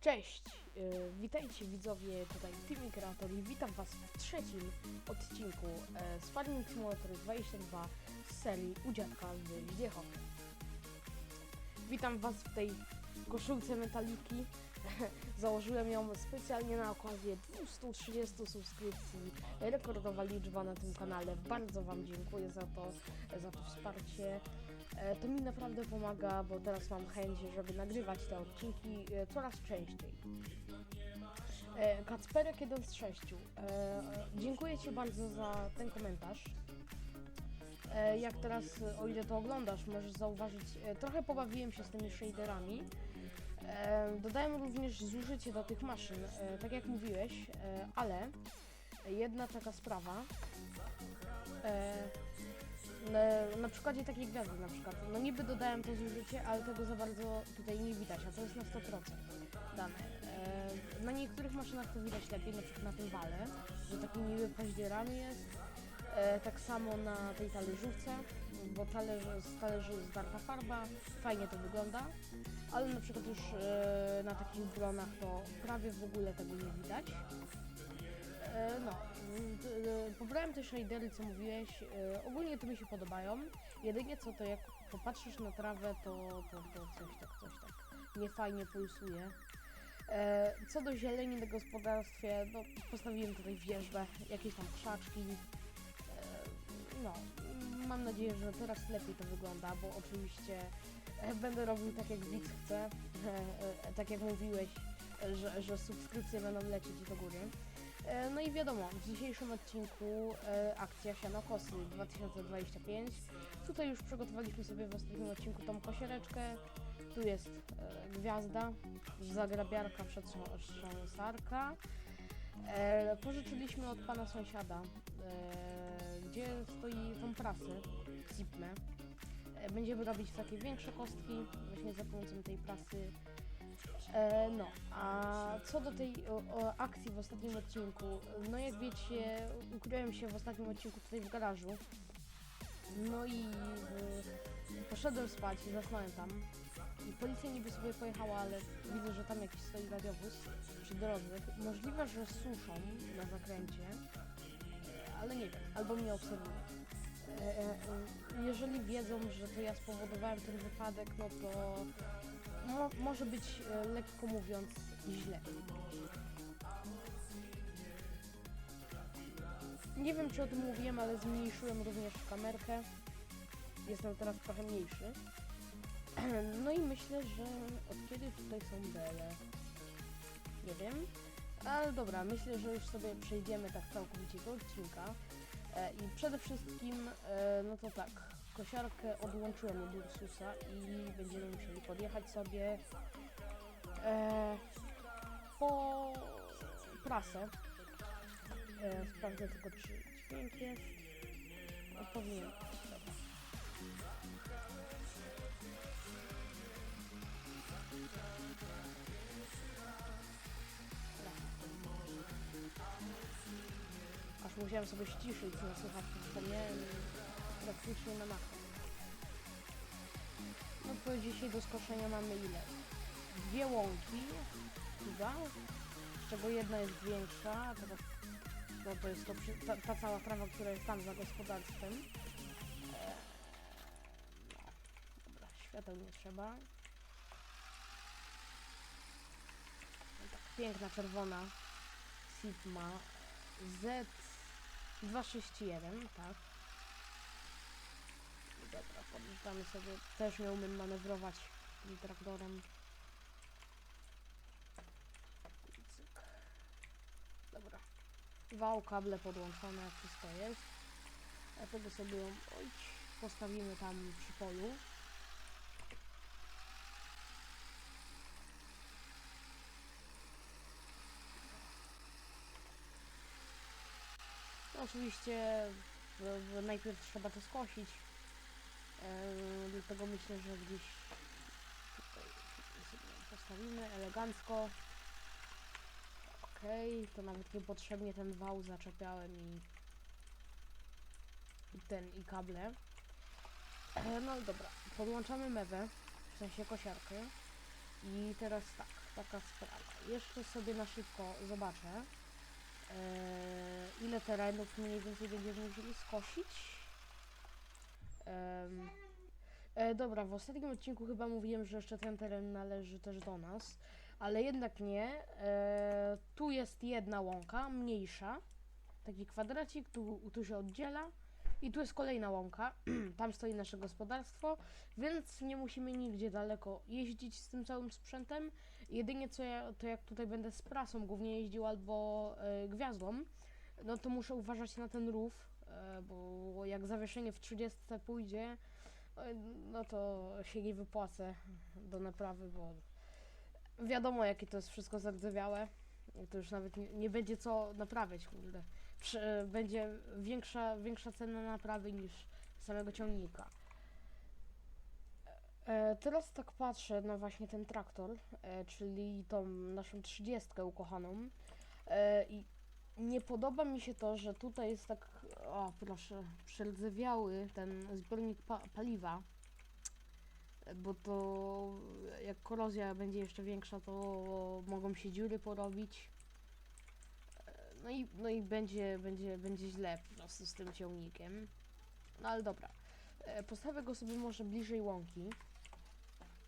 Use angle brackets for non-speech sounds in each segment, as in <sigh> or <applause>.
Cześć, yy, witajcie widzowie, tutaj Timmy Creator i witam was w trzecim odcinku e, z Farming Simulator 22 z serii U Dziadka w Wiechowie. Witam was w tej koszulce metaliki. <laughs> Założyłem ją specjalnie na okazję 230 subskrypcji, rekordowa liczba na tym kanale. Bardzo wam dziękuję za to, za to wsparcie. E, To mi naprawdę pomaga, bo teraz mam chęć, żeby nagrywać te odcinki e, coraz częściej. E, Kacperek 1 z 6. E, dziękuję Ci bardzo za ten komentarz. Jak teraz, o ile to oglądasz, możesz zauważyć, trochę pobawiłem się z tymi shaderami. Dodałem również zużycie do tych maszyn, tak jak mówiłeś, ale jedna taka sprawa. Na, na przykładzie takiej gwiazdy na przykład. No niby dodałem to zużycie, ale tego za bardzo tutaj nie widać, a to jest na 100% dane. E, na niektórych maszynach to widać lepiej, na przykład na tym wale, że takimi paździerami jest. E, tak samo na tej talerzówce, bo talerz, z talerzy jest zdarta farba, fajnie to wygląda, ale na przykład już e, na takich dronach to prawie w ogóle tego nie widać. E, No, pobrałem te shadery, co mówiłeś. e, Ogólnie to mi się podobają. Jedynie co to jak popatrzysz na trawę, to, to, to coś tak, coś tak niefajnie pulsuje. E, Co do zieleni na gospodarstwie, no postawiłem tutaj wieżbę, jakieś tam krzaczki. No, mam nadzieję, że teraz lepiej to wygląda, bo oczywiście będę robił tak jak widz chce, tak jak mówiłeś, że, że subskrypcje będą lecieć do góry. E, No i wiadomo, w dzisiejszym odcinku e, akcja Sianokosy 2025. Tutaj już przygotowaliśmy sobie w ostatnim odcinku tą kosiereczkę. Tu jest e, gwiazda, zagrabiarka, przetrząsarka. E, pożyczyliśmy od pana sąsiada, e, gdzie stoi tą prasę, Zipmę. E, będziemy robić takie większe kostki, właśnie za pomocą tej prasy E, no, a co do tej o, o akcji w ostatnim odcinku, no jak wiecie, ukryłem się w ostatnim odcinku tutaj w garażu. No i e, poszedłem spać, zasnąłem tam. I policja niby sobie pojechała, ale widzę, że tam jakiś stoi radiowóz przy drodze. Możliwe, że suszą na zakręcie, ale nie wiem, albo mnie obserwują. E, e, e, jeżeli wiedzą, że to ja spowodowałem ten wypadek, no to mo może być e, lekko mówiąc źle. Nie wiem czy o tym mówiłem, ale zmniejszyłem również kamerkę. Jestem teraz trochę mniejszy. <clears throat> No i myślę, że od kiedy tutaj są bele? Nie wiem. Ale dobra, myślę, że już sobie przejdziemy tak całkowicie do odcinka. E, I przede wszystkim, e, no to tak, kosiarkę odłączyłem od Ursusa i będziemy musieli podjechać sobie e, po prasę. E, sprawdzę tylko, czy dźwięk jest. No, powinien. Aż musiałem sobie ściszyć na słuchawki, wspomniałem i praktycznie na makro. No to dzisiaj do skoszenia mamy ile? Dwie łąki, chyba, z czego jedna jest większa, to, no to jest to, ta, ta cała trawa, która jest tam za gospodarstwem. Eee, dobra, świateł nie trzeba. No tak, piękna czerwona Sigma Z261, tak. Dobra, podjeżdżamy sobie. Też nie umiem manewrować tym traktorem. Dobra. Wał, kable podłączone, wszystko jest. A tego sobie ją oj, postawimy tam przy polu. No, oczywiście w, w, najpierw trzeba to skosić. Dlatego myślę, że gdzieś postawimy elegancko. Okej, to nawet niepotrzebnie ten wał zaczepiałem i ten i kable. E, no dobra, podłączamy mewę, w sensie kosiarkę. I teraz tak, taka sprawa. Jeszcze sobie na szybko zobaczę, e, ile terenów mniej więcej będziemy musieli skosić. Em, e, dobra, w ostatnim odcinku chyba mówiłem, że jeszcze ten teren należy też do nas, ale jednak nie. E, tu jest jedna łąka, mniejsza, taki kwadracik, tu, tu się oddziela. I tu jest kolejna łąka, <clears throat> tam stoi nasze gospodarstwo, więc nie musimy nigdzie daleko jeździć z tym całym sprzętem. Jedynie co ja, to jak tutaj będę z prasą głównie jeździł albo e, gwiazdą, no to muszę uważać na ten rów, bo jak zawieszenie w 30 pójdzie, e, no to się nie wypłacę do naprawy, bo wiadomo jakie to jest wszystko zardzewiałe. To już nawet nie, nie będzie co naprawiać, kurde. Będzie większa, większa cena naprawy niż samego ciągnika. E, teraz tak patrzę na właśnie ten traktor, e, czyli tą naszą 30 ukochaną e, i nie podoba mi się to, że tutaj jest tak, o proszę, przerdzewiały ten zbiornik pa- paliwa, bo to jak korozja będzie jeszcze większa, to mogą się dziury porobić. No i, no i będzie, będzie, będzie źle po prostu z tym ciągnikiem. No ale dobra. E, Postawię go sobie może bliżej łąki.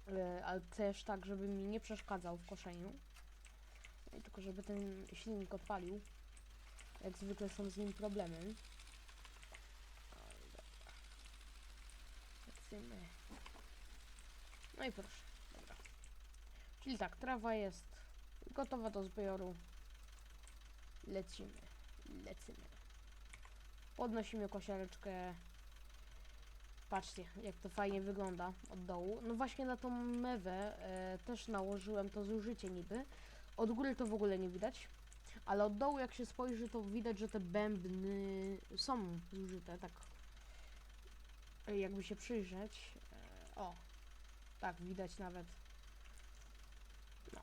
E, Ale też tak, żeby mi nie przeszkadzał w koszeniu. No i tylko żeby ten silnik odpalił. Jak zwykle są z nim problemy. No i proszę. Dobra. Czyli tak, trawa jest gotowa do zbioru. Lecimy. Lecimy. Podnosimy kosiareczkę. Patrzcie, jak to fajnie wygląda od dołu. No właśnie na tą mewę e, też nałożyłem to zużycie niby. Od góry to w ogóle nie widać. Ale od dołu jak się spojrzy, to widać, że te bębny są zużyte, tak e, jakby się przyjrzeć. E, o, tak, widać nawet. No,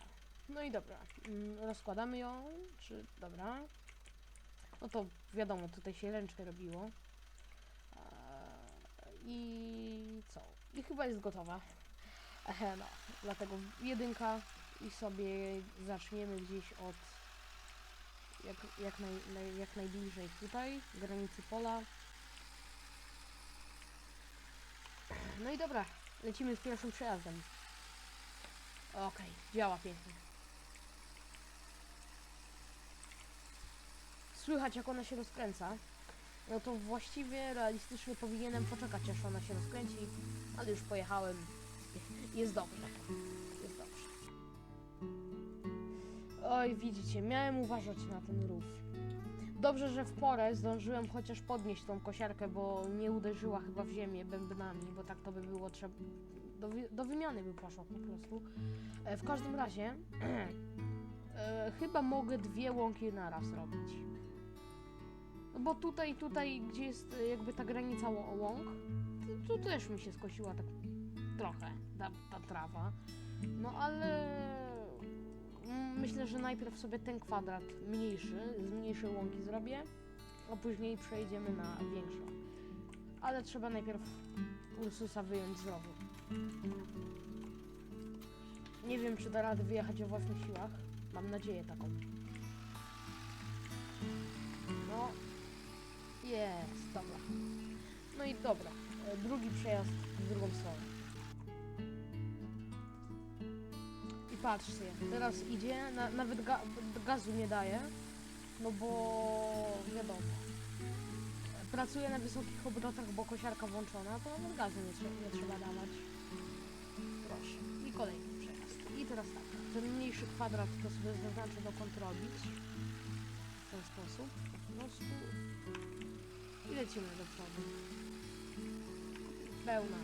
no i dobra, mm, rozkładamy ją, czy dobra. No to wiadomo, tutaj się ręcznie robiło. Eee, I co? I chyba jest gotowa. No, dlatego jedynka i sobie zaczniemy gdzieś od jak, jak, naj, naj, jak najbliżej tutaj, granicy pola. No i dobra, lecimy z pierwszym przejazdem. Okej, działa pięknie. Słychać jak ona się rozkręca. No to właściwie realistycznie powinienem poczekać aż ona się rozkręci, ale już pojechałem. <laughs> Jest dobrze. Oj, widzicie, miałem uważać na ten rów. Dobrze, że w porę zdążyłem chociaż podnieść tą kosiarkę, bo nie uderzyła chyba w ziemię bębnami, bo tak to by było trzeba. Do, wy- do wymiany by poszło po prostu. E, w każdym razie, <clears throat> e, chyba mogę dwie łąki naraz robić. No bo tutaj, tutaj, gdzie jest e, jakby ta granica łąk, tu, też mi się skosiła tak trochę ta, ta trawa. No ale myślę, że najpierw sobie ten kwadrat mniejszy, z mniejszej łąki zrobię, a później przejdziemy na większą. Ale trzeba najpierw Ursusa wyjąć z rowu. Nie wiem, czy da radę wyjechać o własnych siłach. Mam nadzieję taką. No, jest, dobra. No i dobra, e, drugi przejazd w drugą stronę. Patrzcie, teraz idzie, na, nawet ga, gazu nie daje, no bo wiadomo. Pracuje na wysokich obrotach, bo kosiarka włączona, to nawet gazu nie, trze- nie trzeba dawać. Proszę. I kolejny przejazd. I teraz tak, ten mniejszy kwadrat to sobie zaznaczę dokąd robić. W ten sposób. Po prostu. I lecimy do przodu. Pełna.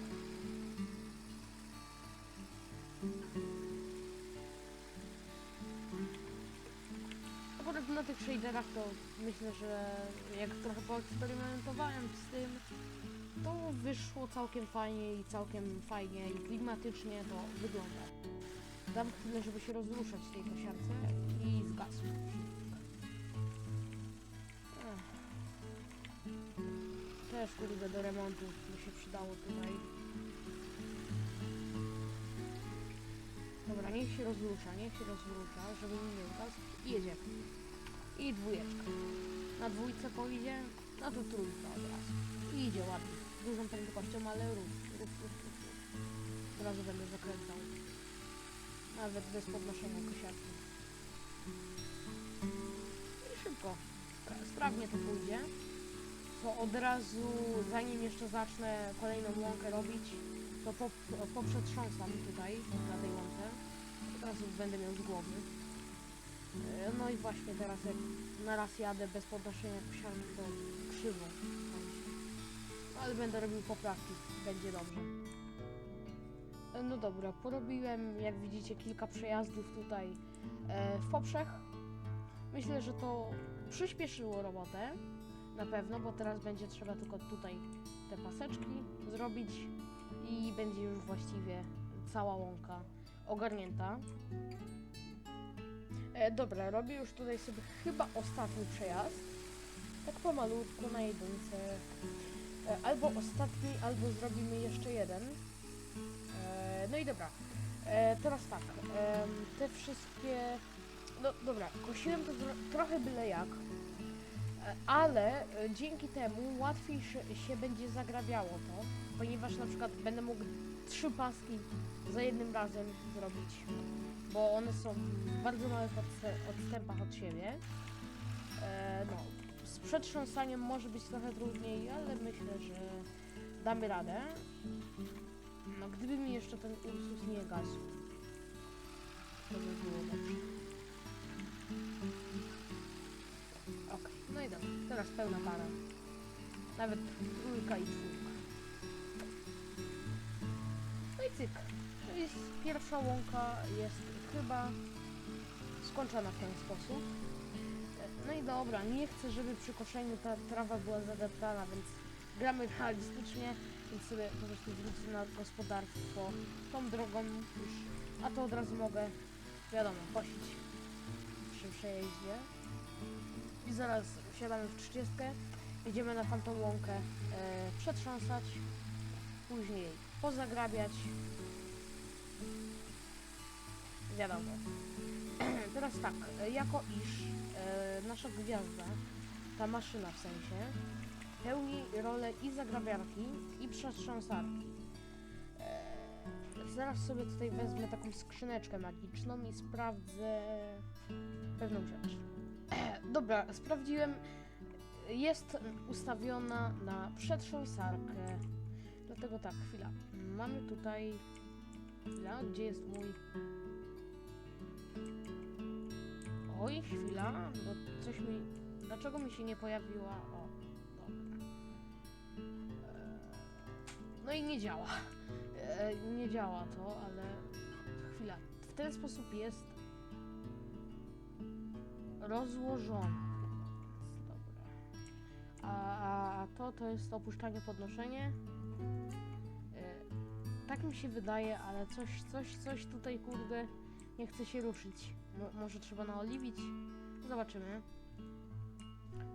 Na tych shaderach to myślę, że jak trochę poeksperymentowałem z tym, to wyszło całkiem fajnie i całkiem fajnie i klimatycznie to wygląda. Dam chwilę, żeby się rozruszać w tej kosiarce i zgasł. Też kurde do remontu by się przydało tutaj. Dobra, niech się rozrusza, niech się rozrusza, żeby mi nie ugasł. I jedziemy. I dwójeczka. Na dwójce pojedzie, no to trójka od razu. I idzie ładnie. Z dużą prędkością, ale rów, rów, rów. rów. Od razu będę zakręcał. Nawet bez podnoszenia kosiarki. I szybko. Spra- Sprawnie to pójdzie. To od razu, zanim jeszcze zacznę kolejną łąkę robić, to po, poprzetrząsam tutaj, na tej łące. Od razu będę miał z głowy. E, No i właśnie teraz jak na raz jadę bez podnoszenia kosiarki, to krzywo. Ale będę robił poprawki, będzie dobrze. E, No dobra, porobiłem, jak widzicie, kilka przejazdów tutaj e, w poprzech. Myślę, że to przyspieszyło robotę, na pewno, bo teraz będzie trzeba tylko tutaj te paseczki zrobić i będzie już właściwie cała łąka ogarnięta. E, dobra, robię już tutaj sobie chyba ostatni przejazd. Tak pomalutku na jedynce. E, albo ostatni, albo zrobimy jeszcze jeden. E, no i dobra. E, teraz tak. em, te wszystkie... No dobra, kosiłem to tro- trochę byle jak. Ale e, dzięki temu łatwiej się, będzie zagrabiało to, ponieważ na przykład będę mógł trzy paski za jednym razem zrobić, bo one są w bardzo małych odstępach od siebie. E, no, z przetrząsaniem może być trochę trudniej, ale myślę, że damy radę. No, gdyby mi jeszcze ten Ursus nie gasł, to by było dobrze. No i dobra, teraz pełna para. Nawet trójka i czwórka. No i cyk. Jest pierwsza łąka jest chyba skończona w ten sposób. No i dobra, nie chcę, żeby przy koszeniu ta trawa była zadeptana, więc gramy realistycznie, więc sobie po prostu wrócę na gospodarstwo tą drogą już, a to od razu mogę, wiadomo, kosić przy przejeździe. I zaraz wsiadamy w 30, jedziemy na tamtą łąkę e, przetrząsać, później pozagrabiać. Wiadomo. <clears throat> Teraz tak, jako iż e, nasza gwiazda, ta maszyna w sensie, pełni rolę i zagrabiarki, i przetrząsarki. E, zaraz sobie tutaj wezmę taką skrzyneczkę magiczną i sprawdzę pewną rzecz. Dobra, sprawdziłem. Jest ustawiona na przetrząsarkę. Dlatego tak, chwila. Mamy tutaj. Chwila, gdzie jest mój. Oj, chwila, bo coś mi. Dlaczego mi się nie pojawiła? O, dobra. E, No i nie działa. E, Nie działa to, ale. Chwila. W ten sposób jest rozłożony. Dobra. A, a, to to jest opuszczanie, podnoszenie. E, tak mi się wydaje, ale coś, coś, coś tutaj kurde nie chce się ruszyć. Mo, może trzeba naoliwić? Zobaczymy.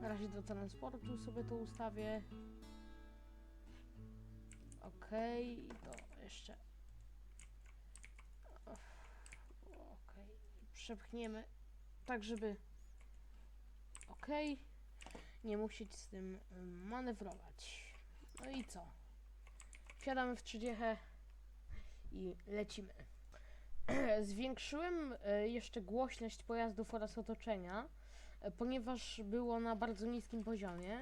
Na razie do transportu sobie to ustawię. Okej, to jeszcze. Okej, przepchniemy tak, żeby ok, nie musieć z tym ym, manewrować. No i co? Wsiadamy w 30 i lecimy. <clears throat> Zwiększyłem e, jeszcze głośność pojazdów oraz otoczenia, e, ponieważ było na bardzo niskim poziomie.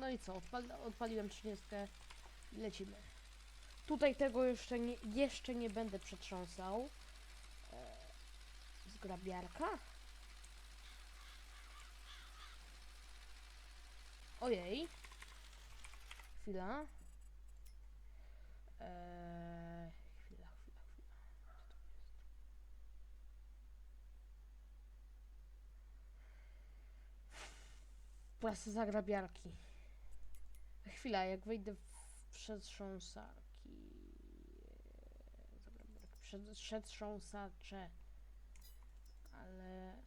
No i co? Odpal odpaliłem 30 i lecimy. Tutaj tego jeszcze nie, jeszcze nie będę przetrząsał. E, Zgrabiarka? Ojej. Chwila. Eee, chwila, chwila, chwila. Płasy zagrabiarki. Chwila, jak wejdę w przetrząsarki. Eee, Zagrabiarki. Ale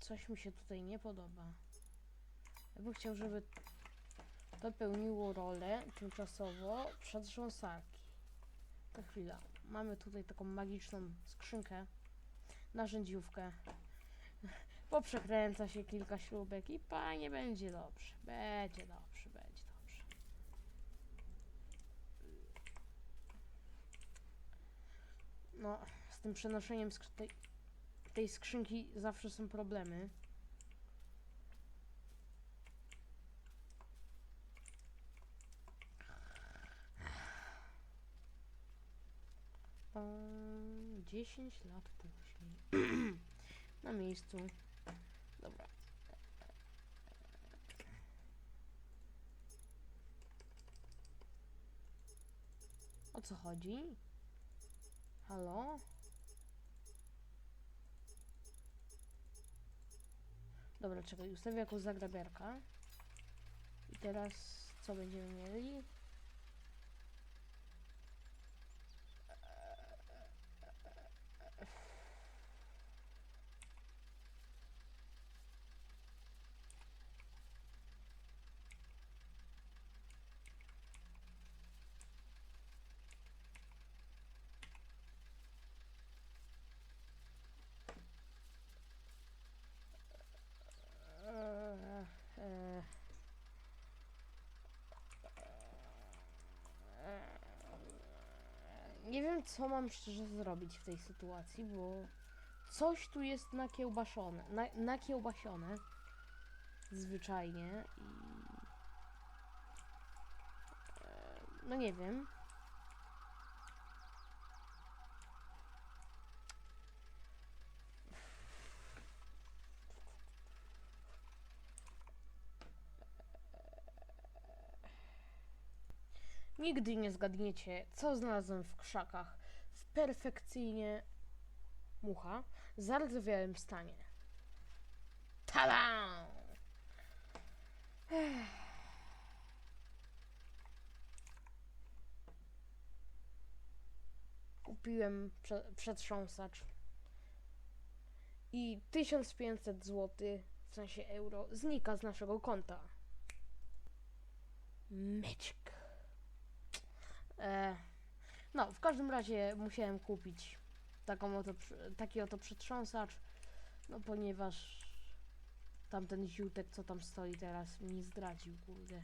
coś mi się tutaj nie podoba. Ja bym chciał, żeby to pełniło rolę tymczasowo przetrząsarki. To chwila. mamy tutaj taką magiczną skrzynkę, narzędziówkę. Poprzekręca się kilka śrubek i panie będzie dobrze. Będzie dobrze, będzie dobrze. No, z tym przenoszeniem skrzy- tej, tej skrzynki zawsze są problemy. 10 lat później. <clears throat> Na miejscu. Dobra. O co chodzi? Halo? Dobra, czekaj, ustawię jako zagrabiarka. I teraz co będziemy mieli? Eee, eee. Eee, Nie wiem, co mam szczerze zrobić w tej sytuacji, bo coś tu jest nakiełbaszone, na, nakiełbasione zwyczajnie i eee, no nie wiem. Nigdy nie zgadniecie, co znalazłem w krzakach w perfekcyjnie mucha zardzewiałym stanie. Tada! Kupiłem prze przetrząsacz i 1500 zł, w sensie euro, znika z naszego konta. Magic. E, no, w każdym razie musiałem kupić taką oto, taki oto przetrząsacz, no ponieważ tamten ziutek, co tam stoi teraz, mi zdradził, kurde.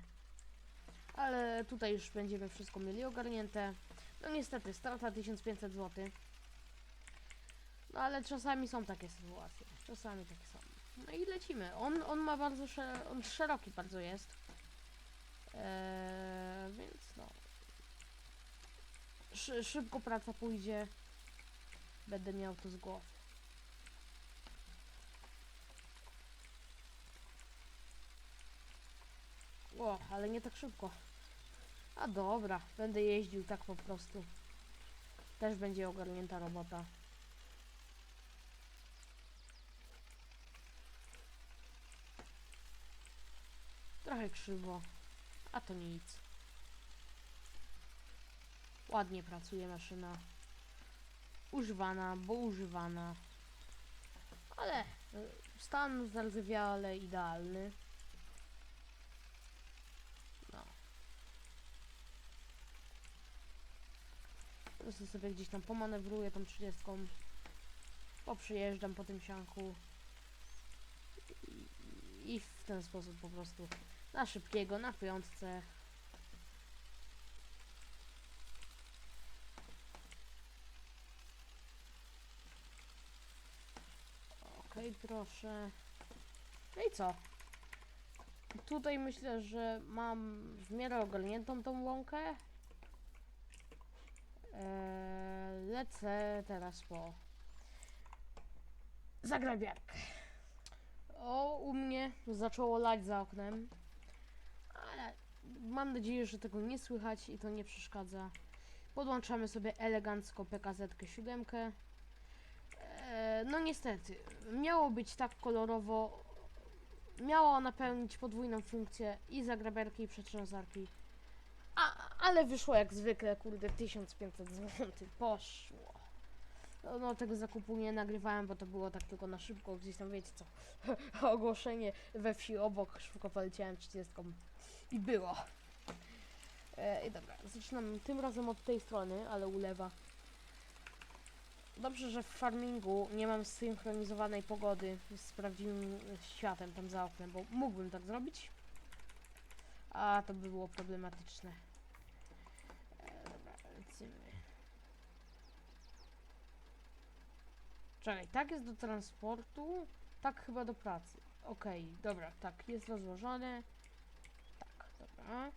Ale tutaj już będziemy wszystko mieli ogarnięte. No niestety, strata 1500 zł. No ale czasami są takie sytuacje. Czasami takie są. No i lecimy. On, on ma bardzo szer- on szeroki bardzo jest. Eee, więc no. Szy, szybko praca pójdzie. Będę miał to z głowy. O, ale nie tak szybko. A dobra, będę jeździł tak po prostu. Też będzie ogarnięta robota. Trochę krzywo, a to nic. Ładnie pracuje maszyna. Używana, bo używana. Ale y, stan zardzewiale idealny. No. Prostu sobie gdzieś tam pomanewruję tą 30. Poprzyjeżdżam po tym sianku. I, I w ten sposób po prostu na szybkiego, na piątce. Okej, proszę. No i co? Tutaj myślę, że mam w miarę ogarniętą tą łąkę. Eee, lecę teraz po zagrabiarkę. O, u mnie zaczęło lać za oknem. Ale mam nadzieję, że tego nie słychać i to nie przeszkadza. Podłączamy sobie elegancko PKZ 7. E, no niestety, miało być tak kolorowo. Miało ona pełnić podwójną funkcję i zagrabiarki i przetrząsarki. A, ale wyszło jak zwykle, kurde, 1500 zł. Poszło. No, no tego zakupu nie nagrywałem, bo to było tak tylko na szybko, gdzieś tam wiecie co. <laughs> Ogłoszenie we wsi obok, szybko poleciałem 30 i było. E, I dobra, zaczynam tym razem od tej strony, ale ulewa. Dobrze, że w farmingu nie mam zsynchronizowanej pogody z prawdziwym światem tam za oknem, bo mógłbym tak zrobić. A to by było problematyczne. E, dobra, lecimy. Czekaj, tak jest do transportu, tak chyba do pracy. Okej, dobra, tak, jest rozłożone. Tak, dobra. E,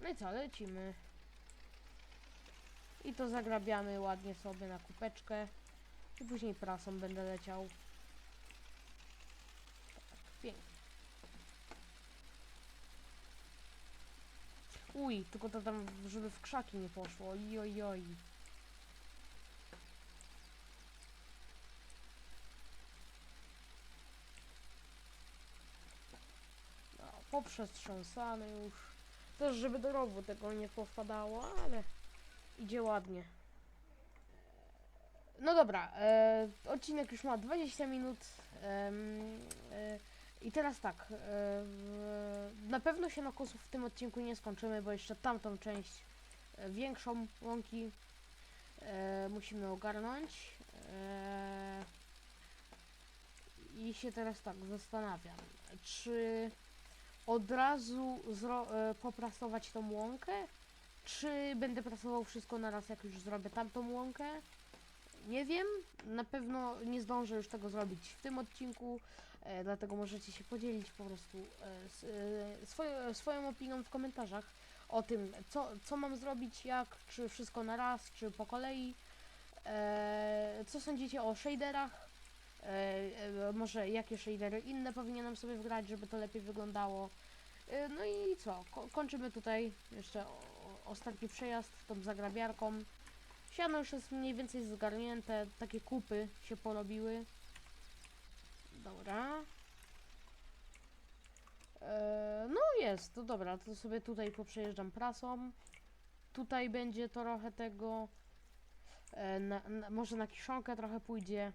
No i co, lecimy. I to zagrabiamy ładnie sobie na kupeczkę. I później prasą będę leciał. Tak, pięknie. Uj, tylko to tam, żeby w krzaki nie poszło. Oj, oj, oj. No, poprzestrząsany już. Też, żeby do rowu tego nie powpadało, ale idzie ładnie. No dobra, e, odcinek już ma 20 minut. em, e, I teraz tak, e, na pewno się na kosów w tym odcinku nie skończymy, bo jeszcze tamtą część e, większą łąki e, musimy ogarnąć. E, I się teraz tak zastanawiam, czy od razu e, poprasować tą łąkę, czy będę prasował wszystko na raz, jak już zrobię tamtą łąkę? Nie wiem. Na pewno nie zdążę już tego zrobić w tym odcinku, e, dlatego możecie się podzielić po prostu e, s, e, swoje, swoją opinią w komentarzach o tym, co, co mam zrobić, jak, czy wszystko na raz, czy po kolei. E, co sądzicie o shaderach? E, e, może jakie shadery inne powinienem sobie wgrać, żeby to lepiej wyglądało. E, No i co? Ko kończymy tutaj jeszcze ostatni przejazd tą zagrabiarką. Siano już jest mniej więcej zgarnięte, takie kupy się porobiły. Dobra. E, no jest, to dobra, to sobie tutaj poprzejeżdżam prasą. Tutaj będzie trochę tego. E, na, na, może na kiszonkę trochę pójdzie.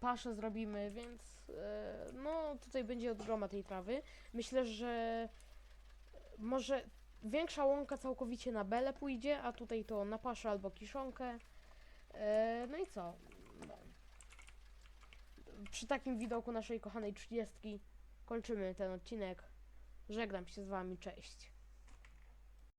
Paszę zrobimy, więc e, no tutaj będzie od groma tej trawy. Myślę, że może większa łąka całkowicie na bele pójdzie, a tutaj to na paszę albo kiszonkę. E, no i co? No. Przy takim widoku naszej kochanej 30 kończymy ten odcinek. Żegnam się z wami, cześć.